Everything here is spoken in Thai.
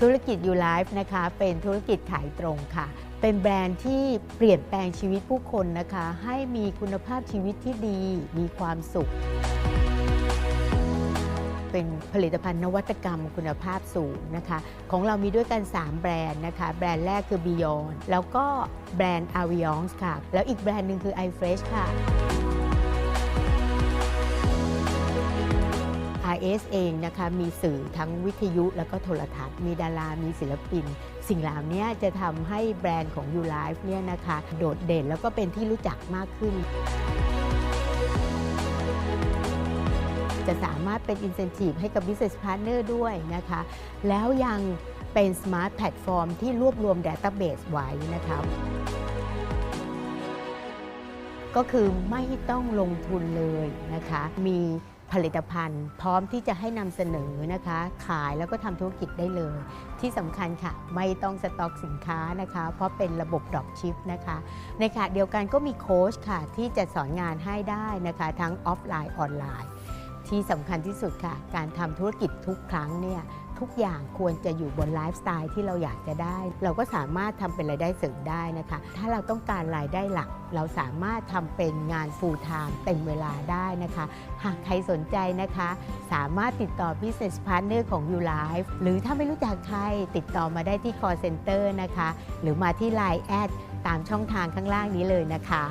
ธุรกิจ u l i f e นะคะเป็นธุรกิจขายตรงค่ะ เป็นแบรนด์ที่เปลี่ยนแปลงชีวิตผู้คนนะคะ ให้มีคุณภาพชีวิตที่ดี มีความสุข เป็นผลิตภัณฑ์นวัตกรรมคุณภาพสูงนะคะ ของเรามีด้วยกัน 3 แบรนด์นะคะ แบรนด์แรกคือ Beyond แล้วก็แบรนด์ Aviance ค่ะ แล้วอีกแบรนด์หนึ่งคือ iFresh ค่ะ RS เองนะคะมีสื่อทั้งวิทยุแล้วก็โทรทัศน์ มีดารา มีศิลปิน สิ่งเหล่านี้จะทำให้แบรนด์ของ u l i f e เนี่ยนะคะโดดเด่นแล้วก็เป็นที่รู้จักมากขึ้น จะสามารถเป็น incentive ให้กับ business partner ด้วยนะคะ แล้วยังเป็น smart platform ที่รวบรวม database ไว้นะคะก็คือไม่ต้องลงทุนเลยนะคะ มี ผลิตภัณฑ์ พร้อมที่จะให้นำเสนอนะคะ ขายแล้วก็ทำธุรกิจได้เลย ที่สำคัญค่ะ ไม่ต้องสต็อกสินค้านะคะ เพราะเป็นระบบดรอปชิปนะคะ ในขณะเดียวกันก็มีโค้ชค่ะ ที่จะสอนงานให้ได้นะคะ ทั้งออฟไลน์ออนไลน์ ที่สำคัญที่สุดค่ะ การทำธุรกิจทุกครั้งเนี่ย ทุกอย่างควรจะอยู่บนไลฟ์สไตล์ที่เราอยากจะได้ เราก็สามารถทำเป็นรายได้เสริมได้นะคะ ถ้าเราต้องการรายได้หลัก เราสามารถทำเป็นงาน full time เต็มเวลาได้นะคะ หากใครสนใจนะคะ สามารถติดต่อ business partner ของ u l i f e หรือถ้าไม่รู้จักใครติดต่อมาได้ที่ call center นะคะ หรือมาที่ Line แอดตามช่องทางข้างล่างนี้เลยนะคะ